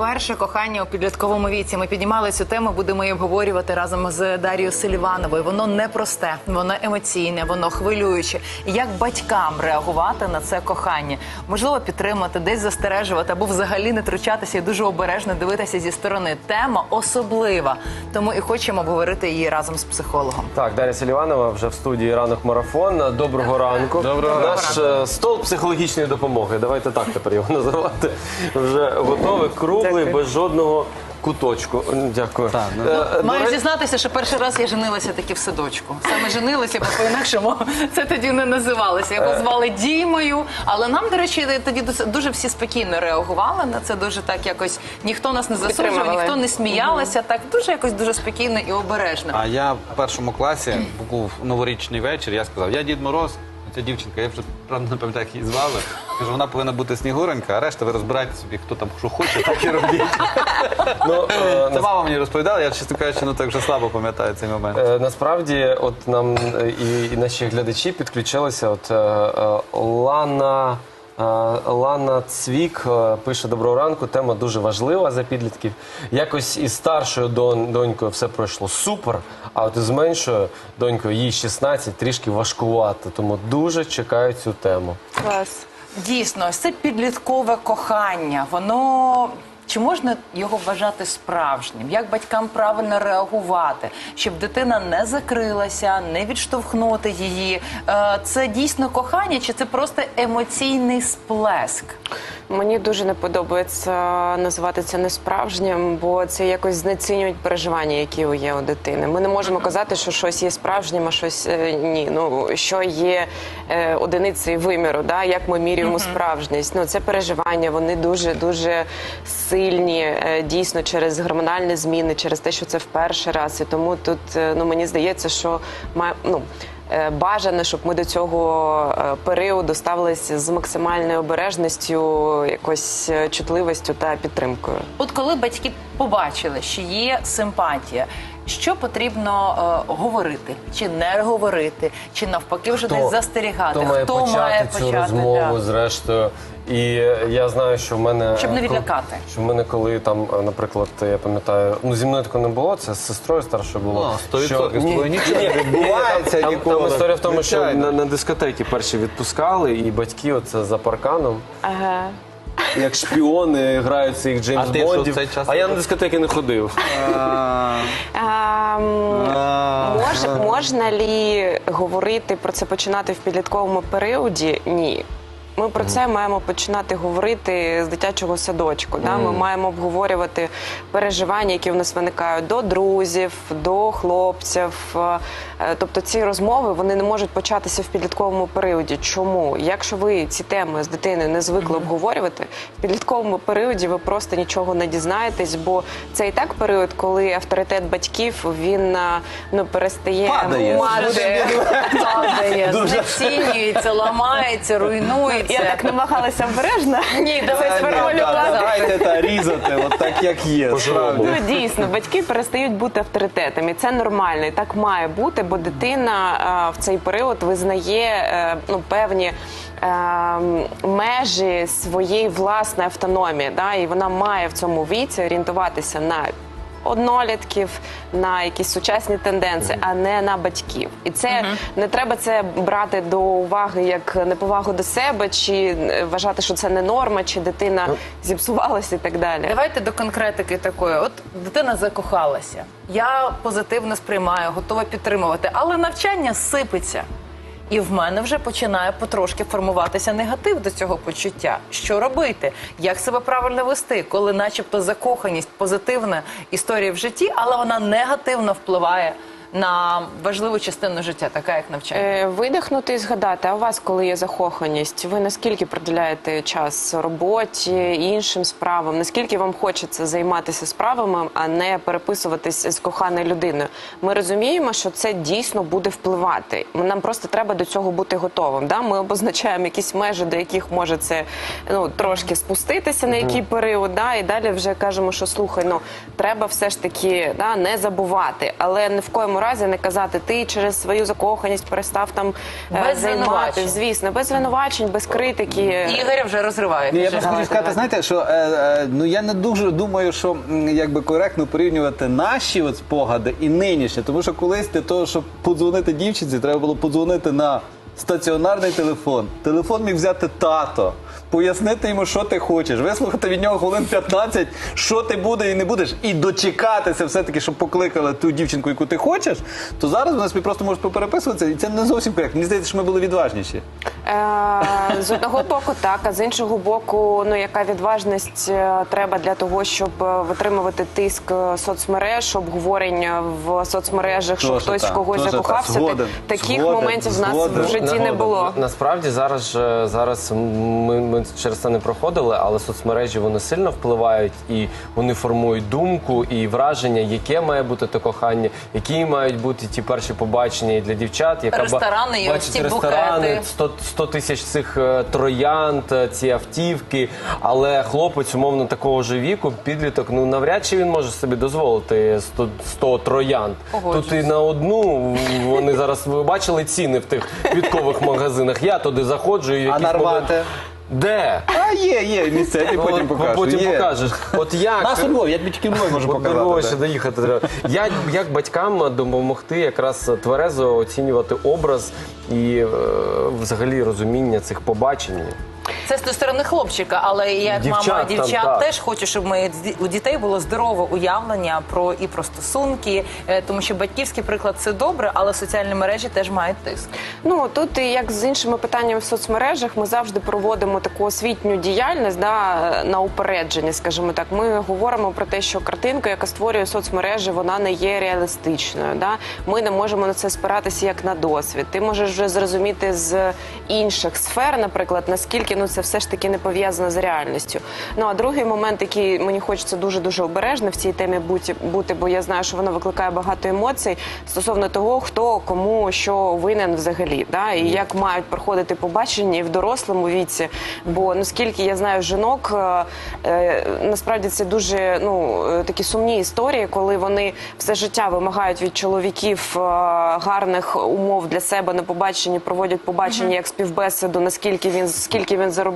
перше кохання у підлітковому віці. Ми піднімали цю тему, будемо її обговорювати разом з Дарією Селівановою. Воно непросте, воно емоційне, воно хвилююче. Як батькам реагувати на це кохання? Можливо, підтримати, десь застережувати або взагалі не втручатися і дуже обережно дивитися зі сторони. Тема особлива, тому і хочемо обговорити її разом з психологом. Так, Дар'я Селіванова вже в студії ранок марафон. Доброго ранку. Доброго Наш е, стол психологічної допомоги. Давайте так тепер його називати. Вже готовий, круглий, Дякую. без жодного куточку. Дякую. Так, ну, Е, е, до Маю зізнатися, що перший раз я женилася таки в садочку. Саме женилася, бо по-інакшому це тоді не називалося. Його звали Дімою. Але нам, до речі, тоді дос- дуже всі спокійно реагували на це. Дуже так якось ніхто нас не засуджував, Підтримували. ніхто не сміялася. Так дуже якось дуже спокійно і обережно. А я в першому класі був новорічний вечір. Я сказав, я Дід Мороз. Ця дівчинка, я вже правда не пам'ятаю, як її звали. Кажу, вона повинна бути снігуренька, а решта ви розбирайте собі, хто там що хоче, так і робіть. Ну, е, Це мама мені розповідала, я чесно кажучи, ну так вже слабо пам'ятаю цей момент. Е, Насправді, от нам е, і, і наші глядачі підключилися. От е, е, Лана. Е, Лана Цвік е, пише доброго ранку. Тема дуже важлива за підлітків. Якось із старшою дон- донькою все пройшло супер. А от із меншою донькою їй 16, трішки важкувато. Тому дуже чекаю цю тему. Клас. Дійсно, це підліткове кохання. Воно чи можна його вважати справжнім? Як батькам правильно реагувати, щоб дитина не закрилася, не відштовхнути її? Е, Це дійсно кохання, чи це просто емоційний сплеск? Мені дуже не подобається називати це несправжнім, бо це якось знецінюють переживання, які є у дитини. Ми не можемо казати, що щось є справжнім, а щось е, ні. Ну що є е, одиницею виміру, да? як ми міряємо справжність. Ну це переживання, вони дуже дуже сильні, е, дійсно через гормональні зміни, через те, що це в перший раз. І тому тут е, ну мені здається, що має ну. е, Бажано, щоб ми до цього періоду ставилися з максимальною обережністю, якось чутливістю та підтримкою. От коли батьки побачили, що є симпатія. Що потрібно е, говорити, чи не говорити, чи навпаки вже десь застерігати? Хто має почати цю розмову, да. зрештою? І я знаю, що в мене Щоб не е, відлякати. Що в мене, коли там, е, наприклад, я пам'ятаю, ну зі мною такого не було, це з сестрою старшою було. Ну, 100% з Ні, нічого ні, не відбувається там, там, ніколи. там історія в тому, що на, на дискотеки перші відпускали, і батьки оце за парканом. Ага. Як шпіони грають цих Джеймс А Бондів. цей час а я на дискотеки не ходив. Ем, можна лі говорити про це починати в підлітковому періоді? Ні. Ми про це маємо починати говорити з дитячого садочку. Да? Ми маємо обговорювати переживання, які в нас виникають до друзів, до хлопців. Е, Тобто ці розмови вони не можуть початися в підлітковому періоді. Чому? Якщо ви ці теми з дитиною не звикли обговорювати, в підлітковому періоді ви просто нічого не дізнаєтесь, бо це і так період, коли авторитет батьків він е, ну перестає Падає. мати. падає, знецінюється, ламається, Я так намагалася обережно. Ні, давай сформулювати. Давайте та різати, от так як є. справді. Ну дійсно, батьки перестають бути авторитетами. Це нормально, і так має бути, бо дитина а, в цей період визнає е, ну певні. е, Межі своєї власної автономії, да, і вона має в цьому віці орієнтуватися на однолітків, на якісь сучасні тенденції, а не на батьків. І це не треба це брати до уваги як неповагу до себе, чи е, вважати, що це не норма, чи дитина зіпсувалася і так далі. Давайте до конкретики такої. От дитина закохалася. Я позитивно сприймаю, готова підтримувати, але навчання сипеться. І в мене вже починає потрошки формуватися негатив до цього почуття. Що робити? Як себе правильно вести, коли, начебто, закоханість позитивна історія в житті, але вона негативно впливає на важливу частину життя, така як навчання. Е, Видихнути і згадати, а у вас, коли є захоханість, ви наскільки приділяєте час роботі, іншим справам? Наскільки вам хочеться займатися справами, а не переписуватись з коханою людиною? Ми розуміємо, що це дійсно буде впливати. Нам просто треба до цього бути готовим. Да? Ми обозначаємо якісь межі, до яких може це ну трошки спуститися на який період. Да? І далі вже кажемо, що слухай, ну треба все ж таки да, не забувати, але ні в коєму жодному разі не казати ти через свою закоханість перестав там е, Без займати. Звісно, без звинувачень, без критики. Ігоря вже розриває. Я просто хочу сказати, знаєте, що е, е, ну я не дуже думаю, що якби коректно порівнювати наші от спогади і нинішні, тому що колись для того, щоб подзвонити дівчинці, треба було подзвонити на стаціонарний телефон. Телефон міг взяти тато. Пояснити йому, що ти хочеш, вислухати від нього хвилин 15, що ти буде і не будеш, і дочекатися все-таки, щоб покликали ту дівчинку, яку ти хочеш, то зараз вони собі просто можуть попереписуватися, і це не зовсім коректно. Мені здається, що ми були відважніші. З одного боку, так, а з іншого боку, ну яка відважність е, треба для того, щоб е, витримувати тиск е, соцмереж, обговорення в соцмережах, що хтось в когось закохався. Згоден, Таких згоден, моментів в нас згоден. в житті не було. Насправді зараз зараз ми, ми через це не проходили, але соцмережі вони сильно впливають і вони формують думку і враження, яке має бути те кохання, які мають бути ті перші побачення і для дівчат, яка Ресторани і бачить ці ресторани, 100, 100 тисяч цих троянд, е, ці автівки. Але хлопець, умовно, такого ж віку, підліток, ну навряд чи він може собі дозволити 100, 100 троянд. Погоджуюсь. Тут і на одну вони зараз ви бачили ціни в тих квіткових магазинах. Я туди заходжу і якісь нарвати? Де? А є, є, місцеві, потім От, покажу. Потім Є. покажеш. От як Нас у Львові, я тобі тільки в Львові можу От до Львова показати. ще да. доїхати треба. Як, як батькам допомогти якраз тверезо оцінювати образ і е, взагалі розуміння цих побачень? Це з сторони хлопчика, але я як Дівчат мама там, дівчат так. теж хочу, щоб ми у дітей було здорове уявлення про і про стосунки, е, тому що батьківський приклад це добре, але соціальні мережі теж мають тиск. Ну тут і як з іншими питаннями в соцмережах, ми завжди проводимо таку освітню діяльність да, на упередження, скажімо так. Ми говоримо про те, що картинка, яка створює соцмережі, вона не є реалістичною. Да? Ми не можемо на це спиратися як на досвід. Ти можеш вже зрозуміти з інших сфер, наприклад, наскільки ну це все ж таки не пов'язано з реальністю. Ну а другий момент, який мені хочеться дуже дуже обережно в цій темі бути, бути, бо я знаю, що вона викликає багато емоцій стосовно того, хто кому що винен взагалі, да і як мають проходити побачення і в дорослому віці. Бо наскільки я знаю жінок, е, е, насправді це дуже ну е, такі сумні історії, коли вони все життя вимагають від чоловіків е, гарних умов для себе на побаченні, проводять побачення як співбесіду, наскільки він скільки він заробляє,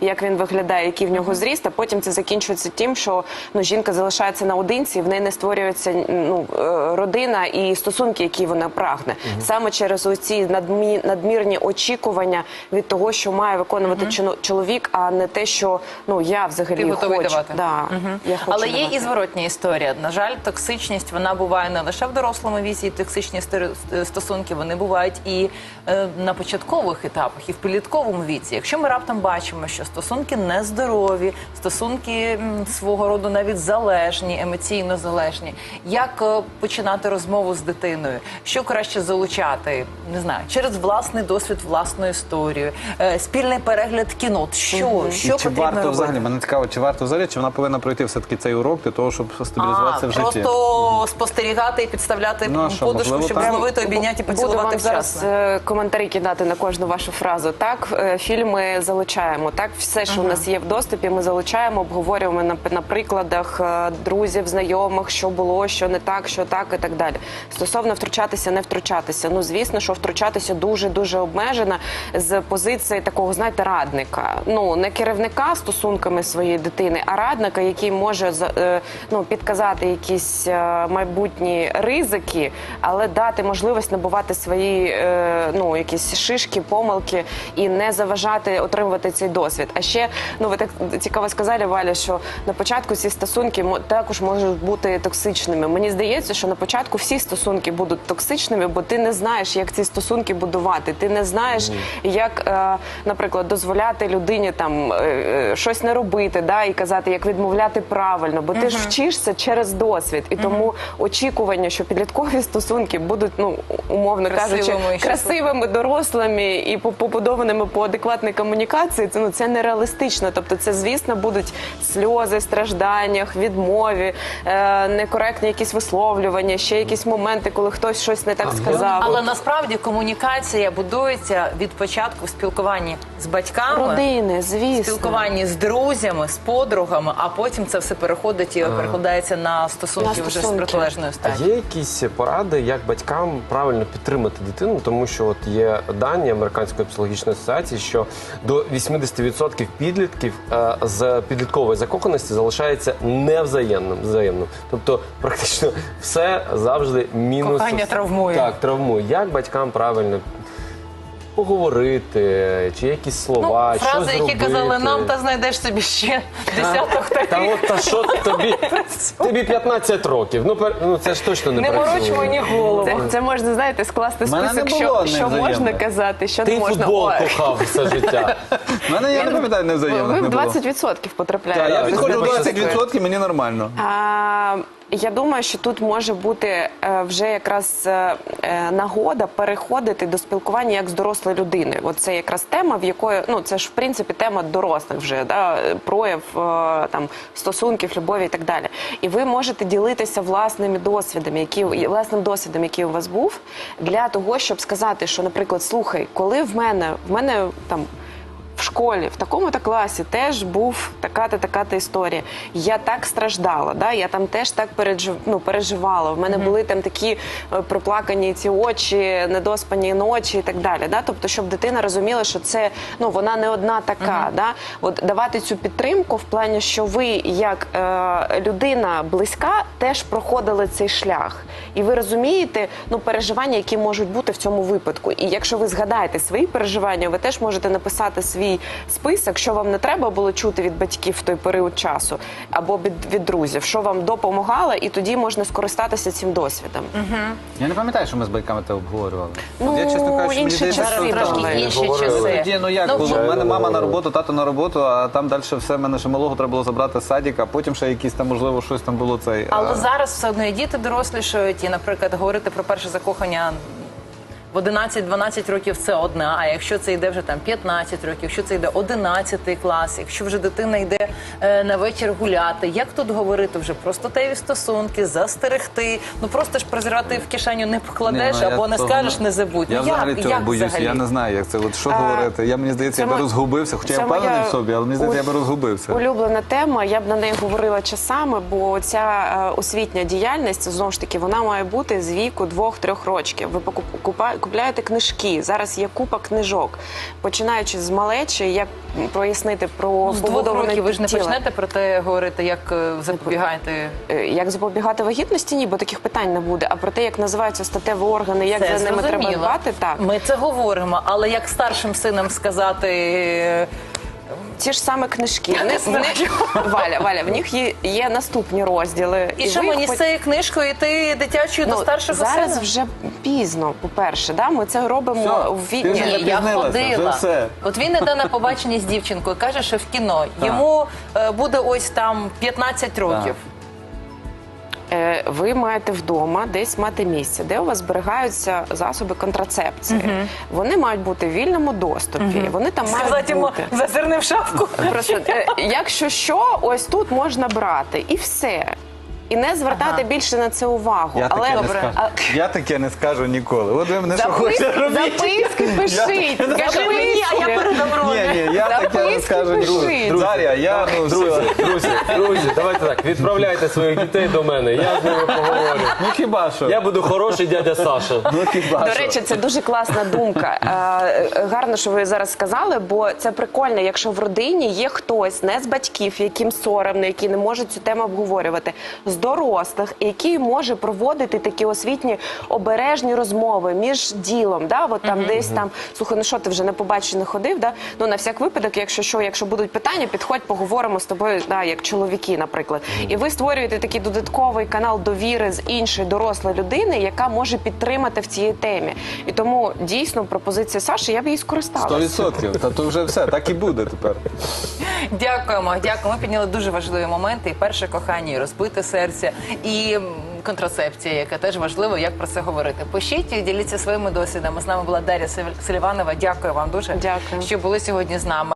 як він виглядає, який в нього зріст. А потім це закінчується тим, що ну жінка залишається наодинці, в неї не створюється ну е, родина і стосунки, які вона прагне, саме через оці надмі, надмірні очікування від того, що має виконувати чино- чоловік, а не те, що ну я взагалі Ти готовий хочу. давати. Да, я хочу Але є і зворотня історія. На жаль, токсичність вона буває не лише в дорослому віці, токсичні стори- стосунки вони бувають і е, на початкових етапах, і в підлітковому віці. Якщо ми раптом бачимо, що стосунки нездорові, стосунки свого роду навіть залежні, емоційно залежні, як е, починати розмову з дитиною? Що краще залучати? Не знаю, через власний досвід, власну історію, е, спільний перегляд кіно. Що, що чи потрібно варто робити? взагалі? Мене цікаво, чи варто взагалі, чи вона повинна пройти все-таки цей урок для того, щоб стабілізуватися А, в житті? просто спостерігати і підставляти Ну, що, подушку, можливо, щоб зловити, обійняти і Буду поцілувати вам зараз вчасно. е, коментарі кидати на кожну вашу фразу. Так, фільми залучаємо. Так, все, що у нас є в доступі, ми залучаємо, обговорюємо на, на прикладах е, друзів, знайомих, що було, що не так, що так і так далі. Стосовно втручатися, не втручатися. Ну, звісно, що втручатися дуже дуже обмежено з позиції такого, знаєте, радника. Ну не керівника стосунками своєї дитини, а радника, який може е, ну, підказати якісь е, майбутні ризики, але дати можливість набувати свої ну, якісь шишки, помилки і не заважати отримувати цей досвід. А ще ну ви так цікаво сказали, Валя, що на початку ці стосунки мо- також можуть бути токсичними. Мені здається, що на початку всі стосунки будуть токсичними, бо ти не знаєш, як ці стосунки будувати. Ти не знаєш, як, е, наприклад, дозволяти людині там е, е, щось не робити, да, і казати, як відмовляти правильно, бо ти ж вчишся через досвід, і тому очікування, що підліткові стосунки будуть, ну умовно кажучи, Красивими дорослими і по- побудованими по адекватній комунікації. Комунікації це ну це нереалістично. Тобто, це звісно будуть сльози, стражданнях, відмові, е, некоректні якісь висловлювання, ще якісь моменти, коли хтось щось не так сказав. Але насправді комунікація будується від початку в спілкуванні з батьками. Родини, звісно. Спілкуванні з друзями, з подругами, а потім це все переходить і перекладається на стосунки, На вже з протилежною статтю. є якісь поради, як батькам правильно підтримати дитину, тому що от є дані Американської психологічної асоціації, що до 80% підлітків е, з підліткової закоханості залишається невзаємним. взаємним. Тобто, практично все завжди мінус Кохання травмує. Так, травмує. Як батькам правильно поговорити, чи якісь слова, Ну, що фрази, які казали нам, та знайдеш собі ще десяток таких. Та от та що тобі? Тобі 15 років. Ну, пер- ну це ж точно не, Не працює. мороч мені голову. Це, це можна, знаєте, скласти мене список, не було що, що можна казати, що Ти не можна. футбол Ой, кохав все життя. Мене я не пам'ятаю ви невзаємних не в було. 20% Так, потрапляєте. я Це підходжу в дуже 20%, мені нормально. А, я думаю, що тут може бути е, вже якраз е, е, нагода переходити до спілкування як з дорослою людиною. От це якраз тема, в якої ну це ж в принципі тема дорослих вже да, прояв там стосунків, любові і так далі. І ви можете ділитися власними досвідами, які власним досвідом, який у вас був, для того, щоб сказати, що, наприклад, слухай, коли в мене в мене там школі, в такому-то класі теж був така-то така-то історія. Я так страждала, да? я там теж так пережив, ну, переживала. В мене були там такі е, проплакані ці очі, недоспані ночі і так далі. Да? Тобто, щоб дитина розуміла, що це ну вона не одна така. Да? От давати цю підтримку в плані, що ви, як е, людина близька, теж проходили цей шлях, і ви розумієте ну переживання, які можуть бути в цьому випадку. І якщо ви згадаєте свої переживання, ви теж можете написати свій список, що вам не треба було чути від батьків в той період часу, або від, від друзів, що вам допомагало, і тоді можна скористатися цим досвідом. Я не пам'ятаю, що ми з батьками це обговорювали. Ну, я, чесно кажучи, мені інші здається, часи що Зараз там- трошки інші часи. Тоді, ну як Ну, було? У мене мама на роботу, тато на роботу, а там далі все мене ще малого треба було забрати з садика, а потім ще якісь там, можливо, щось там було цей. Але а, зараз все одно і діти дорослішають, і, наприклад, говорити про перше закохання в 11-12 років це одне. А якщо це йде вже там 15 років, якщо це йде 11 клас, якщо вже дитина йде е, на вечір гуляти, як тут говорити вже про статеві стосунки, застерегти? Ну просто ж презирати в кишеню не покладеш Ні, ну, або не того скажеш, не- не забудь. Я ну, взагалі як, цього як боюсь, взагалі? я не знаю, як це. От що А, говорити. Я мені здається, я би розгубився, хоча я впевнений в собі, але мені здається, я би розгубився. Улюблена тема, я б на неї говорила часами, бо ця е, освітня діяльність знову ж таки вона має бути з віку двох-трьох років. Ви покуп- купа- купляєте книжки. Зараз є купа книжок, починаючи з малечі, як прояснити про Ну, з двох років ви ж не тіла. почнете про те говорити, як запобігати запобігаєте Е, Як запобігати вагітності? Ні, бо таких питань не буде. А про те, як називаються статеві органи, як Це за ними треба зрозуміло. дбати, так Ми це говоримо, але як старшим синам сказати. Ті ж саме книжки. Вони- вони- Валя, Валя, в них є, є наступні розділи. І що ви їх мені пот- з цією книжкою йти дитячою до старшого Ну, зараз сина? вже пізно, по-перше, да? ми це робимо Все, в ти ві... вже Ні, не Ні, я запізнилася, ходила. вже все. От він іде на побачення з дівчинкою, каже, що в кіно. Йому е, буде ось там 15 років. Е, ви маєте вдома десь мати місце, де у вас зберігаються засоби контрацепції. Вони мають бути в вільному доступі. Вони там мають Сказати йому, бути. зазирни в шапку. Просто е, якщо що, ось тут можна брати, і все. І не звертати Ага. більше на це увагу. Я Але таке не скажу. А- Я таке не скажу ніколи. От ви мене що робити. записки пишіть. Скажи мені, а я передам Ні, Роні. ні, я таке не Записки скажу ніколи. Дар'я, я ну, Друзі, друзі, друзі, давайте так. Відправляйте своїх дітей до мене. Я з ними поговорю. Ну хіба що? Я буду хороший дядя Саша. Ну хіба До що? речі, це дуже класна думка. Е, е, Гарно, що ви зараз сказали, бо це прикольно, якщо в родині є хтось не з батьків, яким соромно, які не можуть цю тему обговорювати, з дорослих, який може проводити такі освітні обережні розмови між ділом. Да? От там десь там слухай, ну що ти вже на побачення ходив? Да? Ну на всяк випадок, якщо що, якщо будуть питання, підходь, поговоримо з тобою, да, як чоловіки, наприклад. І ви створюєте такий додатковий канал довіри з іншої дорослої людини, яка може підтримати в цій темі. І тому дійсно пропозиція Саші, я б її Сто скористалася. відсотків. Та то вже все, так і буде тепер. Дякуємо, дякуємо. Ми підняли дуже важливі моменти. І перше кохання, і розбите серце, і контрацепція, яка теж важливо, як про це говорити. Пишіть і діліться своїми досвідами. З нами була Дар'я Селіванова. Дякую вам дуже, Дякую. що були сьогодні з нами.